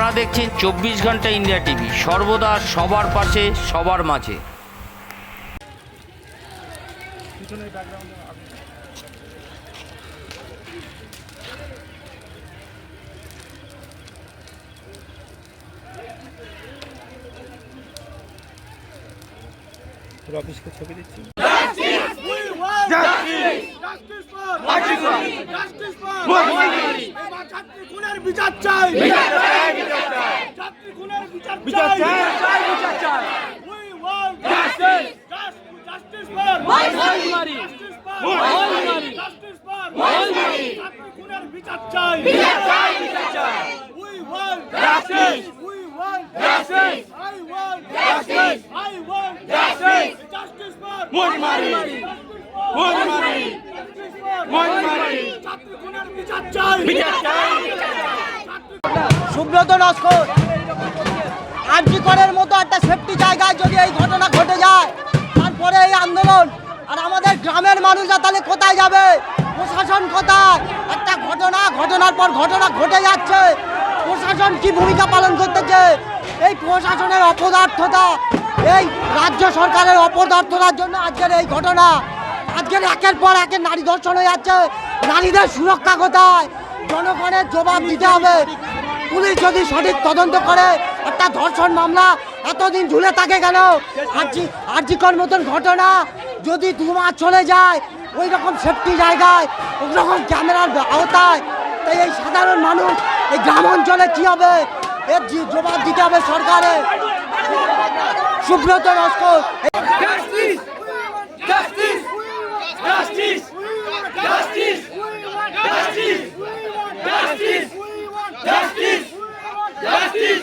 আপনারা দেখছেন চব্বিশ ঘণ্টা ইন্ডিয়া টিভি। সর্বদা সবার পাশে সবার মাঝে। অফিসকে ছবি দিচ্ছি Justice for বিচার চাই। চাই। বিচার চাই we want justice justice for Mahilary justice for মহিলারি জাস্টিস ফর মহিলারি আপনি খুনের বিচার চাই বিচার চাই বিচার চাই we want justice we want justice I want justice I want justice justice for Mahilary মহিলারি মহিলারি ছাত্র খুনের বিচার চাই বিচার চাই বিচার চাই সুব্রত নস্কর। আরজি করের মতো একটা সেফটি জায়গায় যদি এই ঘটনা ঘটে যায়, তারপরে এই আন্দোলন, আর আমাদের গ্রামের মানুষরা তাহলে কোথায় যাবে? প্রশাসন কোথায়? একটা ঘটনা, ঘটনার পর ঘটনা ঘটে যাচ্ছে। প্রশাসন কি ভূমিকা পালন করতেছে? এই প্রশাসনের অপদার্থতা, এই রাজ্য সরকারের অপদার্থতার জন্য আজকের এই ঘটনা। আজকের একের পর একের নারী ধর্ষণ হয়ে যাচ্ছে। নারীদের সুরক্ষা কোথায়? জনগণের জবাব দিতে হবে। পুলিশ যদি সঠিক তদন্ত করে, একটা ধর্ষণ মামলা এতদিন ঝুলে থাকে কেন আরজি, আরজিকর মতন ঘটনা যদি দু মাস চলে যায় ওই রকম সেফটি জায়গায় ওই রকম ক্যামেরার আওতায়, তাই এই সাধারণ মানুষ, এই গ্রাম অঞ্চলে কী হবে এর জবাব দিতে হবে সরকারের Subrata Naskar! Justice! Justice! Justice! Justice! Justice!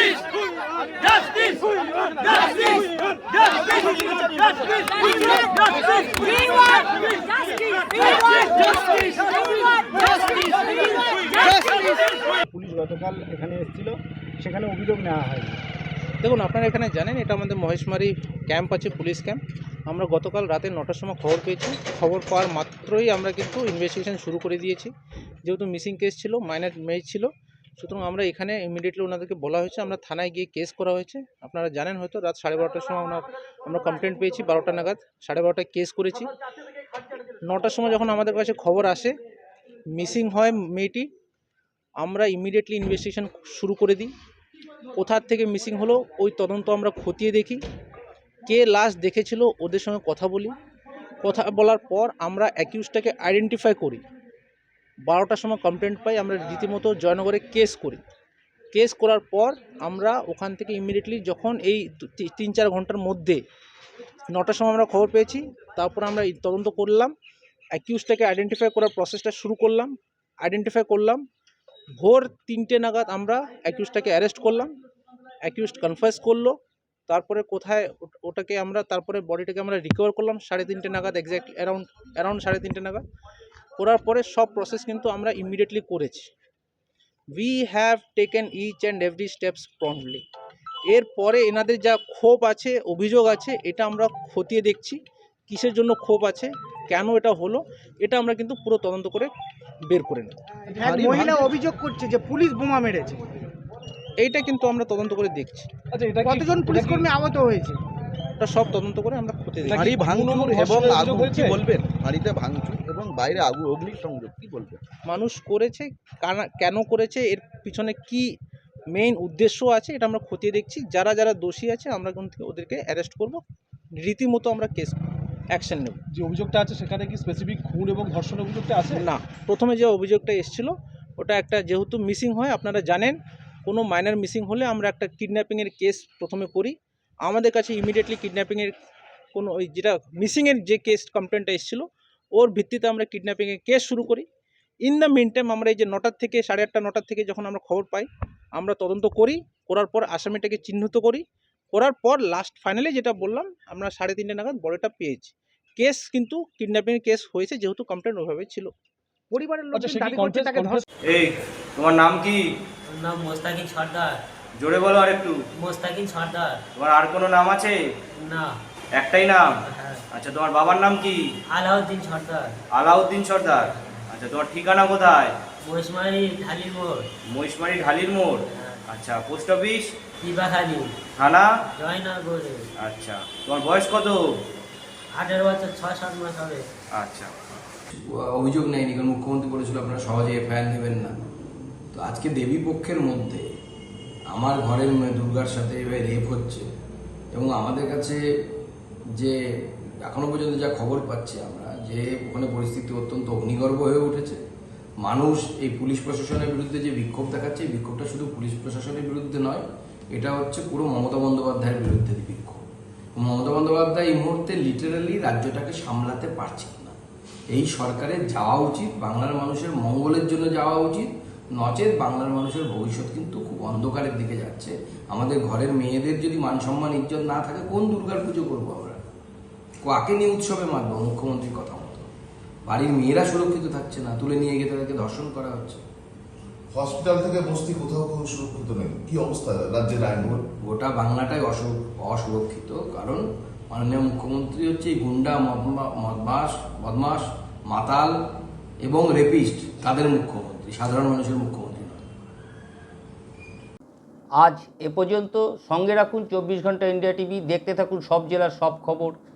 Police গতকাল এখানে এসেছিল, সেখানে অভিযোগ নেওয়া হয়। দেখুন, আপনারা এখানে জানেন, এটা আমাদের মহেশমারি ক্যাম্প আছে, পুলিশ ক্যাম্প। আমরা গতকাল রাতে নটার সময় খবর পেয়েছি। খবর পাওয়ার মাত্রই আমরা কিন্তু ইনভেস্টিগেশন শুরু করে দিয়েছি। যেহেতু মিসিং কেস ছিল মাইনার মেয়ে ছিল সুতরাং আমরা এখানে ইমিডিয়েটলি ওনাদেরকে বলা হয়েছে, আমরা থানায় গিয়ে কেস করা হয়েছে। আপনারা জানেন হয়তো, রাত সাড়ে বারোটার সময় ওনার আমরা কমপ্লেন পেয়েছি, বারোটা নাগাদ, সাড়ে বারোটায় কেস করেছি। নটার সময় যখন আমাদের কাছে খবর আসে মিসিং হয় মেয়েটি, আমরা ইমিডিয়েটলি ইনভেস্টিগেশন শুরু করে দিই। কোথার থেকে মিসিং হলো, ওই তদন্ত আমরা খতিয়ে দেখি। কে লাশ দেখেছিল, ওদের সঙ্গে কথা বলি। কথা বলার পর আমরা অ্যাকিউজটাকে আইডেন্টিফাই করি। বারোটার সময় কমপ্লেন্ট পাই, আমরা রীতিমতো জয়নগরে কেস করি। কেস করার পর আমরা ওখান থেকে ইমিডিয়েটলি যখন এই তিন চার ঘণ্টার মধ্যে নটার সময় আমরা খবর পেয়েছি, তারপর আমরা তদন্ত করলাম অ্যাকিউজটাকে আইডেন্টিফাই করার প্রসেসটা শুরু করলাম আইডেন্টিফাই করলাম, ভোর তিনটে নাগাদ আমরা অ্যাকিউজটাকে অ্যারেস্ট করলাম অ্যাকিউজড কনফার্স করল, তারপরে কোথায় ওটাকে আমরা, তারপরে বডিটাকে আমরা রিকভার করলাম সাড়ে তিনটে নাগাদ এক্স্যাক্ট অ্যারাউন্ড অ্যারাউন্ড সাড়ে তিনটে নাগাদ। করার পরে সব প্রসেস কিন্তু আমরা ইমিডিয়েটলি করেছি। We have taken each and every steps promptly এরপরে এনাদের যা ক্ষোভ আছে অভিযোগ আছে এটা আমরা খতিয়ে দেখছি কিসের জন্য ক্ষোভ আছে কেন এটা হলো এটা আমরা কিন্তু পুরো তদন্ত করে বের করে নেব। মহিলা অভিযোগ করছে যে পুলিশ বোমা মেরেছে। এইটা কিন্তু আমরা তদন্ত করে দেখছি। কতজন পুলিশ কর্মী আহত হয়েছে? এটা সব তদন্ত করে আমরা খতিয়ে দেখছি। ভাঙচুর এবং আগুন কি বলবেন? হাঁড়িতে ভাঙচুর। বাইরে আগুন অগ্নিসংযোগ কি বলবেন? মানুষ করেছে কানা- কেন করেছে এর পিছনে কি মেইন উদ্দেশ্য আছে এটা আমরা খতিয়ে দেখছি। যারা যারা দোষী আছে আমরা কিন্তু ওদেরকে অ্যারেস্ট করব। রীতিমতো আমরা কেস অ্যাকশন নেব। যে অভিযোগটা আছে সেখানে কি স্পেসিফিক খুন এবং ধর্ষণের অভিযোগটা আছে? না প্রথমে যে অভিযোগটা এসেছিল ওটা একটা যেহেতু মিসিং হয় আপনারা জানেন কোনো মাইনার মিসিং হলে আমরা একটা কিডন্যাপিংয়ের কেস প্রথমে করি। আমাদের কাছে ইমিডিয়েটলি কিডন্যাপিংয়ের কোনো ওই যেটা মিসিংয়ের যে কেস কমপ্লেনটা এসেছিল ওর ভিত্তিতে আমরা কিডন্যাপিংয়ের কেস শুরু করি। ইন দ্য মিন টাইম আমরা এই যে নটার থেকে সাড়ে আটটা নটার থেকে যখন আমরা খবর পাই আমরা তদন্ত করি করার পর আসামিটাকে চিহ্নিত করি। করার পর লাস্ট ফাইনালি যেটা বললাম আমরা সাড়ে তিনটে নাগাদ বড়টা পেয়েছি। কেস কিন্তু কিডন্যাপিং কেস হয়েছে যেহেতু কমপ্লেন ওইভাবে ছিল। পরিবারের আচ্ছা লোকজন দাবি করছে তাকে এই তোমার নাম কি? নাম মোস্তাকিন সর্দার। জোরে বলো আর একটু মোস্তাকিন সর্দার। তোমার আর কোনো নাম আছে? না। একটাই নাম? হ্যাঁ, আচ্ছা তোমার বাবার নাম কি? আলাউদ্দিন সর্দার। আলাউদ্দিন সর্দার। আচ্ছা তোমার ঠিকানা কোথায়? মহিষমারি ঢালির মোড়। মহিষমারি ঢালির মোড়? হ্যাঁ, আচ্ছা পোস্ট অফিস দিবাখালি। থানা? জয়নগরে। আচ্ছা তোমার বয়স কত? আঠেরো বছর ছ সাত মাস হবে। আচ্ছা। অভিযোগ নেয়নি কারণ মুখ্যমন্ত্রী বলেছিল আপনারা সহজে এফআইআর নেবেন না। তো আজকে দেবী পক্ষের মধ্যে আমার ঘরের দুর্গার সাথে এভাবে রেপ হচ্ছে এবং আমাদের কাছে যে এখনও পর্যন্ত যা খবর পাচ্ছি আমরা, যে ওখানে পরিস্থিতি অত্যন্ত অগ্নিগর্ভ হয়ে উঠেছে। মানুষ এই পুলিশ প্রশাসনের বিরুদ্ধে যে বিক্ষোভ দেখাচ্ছে, এই বিক্ষোভটা শুধু পুলিশ প্রশাসনের বিরুদ্ধে নয়, এটা হচ্ছে পুরো মমতা বন্দ্যোপাধ্যায়ের বিরুদ্ধে বিক্ষোভ। মমতা বন্দ্যোপাধ্যায় এই মুহূর্তে লিটারালি রাজ্যটাকে সামলাতে পারছেন না? এই সরকারের যাওয়া উচিত, বাংলার মানুষের মঙ্গলের জন্য যাওয়া উচিত, নচেত বাংলার মানুষের ভবিষ্যৎ কিন্তু খুব অন্ধকারের দিকে যাচ্ছে। আমাদের ঘরের মেয়েদের যদি মান সম্মান ইজ্জত না থাকে, কোন দুর্গার পুজো করব আমরা? কাকে নিয়ে উৎসবে মানবো? মুখ্যমন্ত্রীর কথা মতো। বাড়ির মেয়েরা সুরক্ষিত থাকছে না তুলে নিয়ে গিয়ে তাদেরকে ধর্ষণ করা হচ্ছে। হসপিটাল থেকে বস্তি কোথাও কোনো সুরক্ষিত নেই। কি অবস্থা? রাজ্যের আইন গোটা বাংলাটাই অসু- অসুরক্ষিত কারণ মাননীয় মুখ্যমন্ত্রী হচ্ছে গুন্ডা মদমা- মদমাস বদমাস মাতাল এবং রেপিস্ট তাদের মুখ্যমন্ত্রী সাধারণ মানুষের মুখ্যমন্ত্রী নয়। আজ এ পর্যন্ত সঙ্গে রাখুন চব্বিশ ঘণ্টা ইন্ডিয়া টিভি দেখতে থাকুন সব জেলার সব খবর।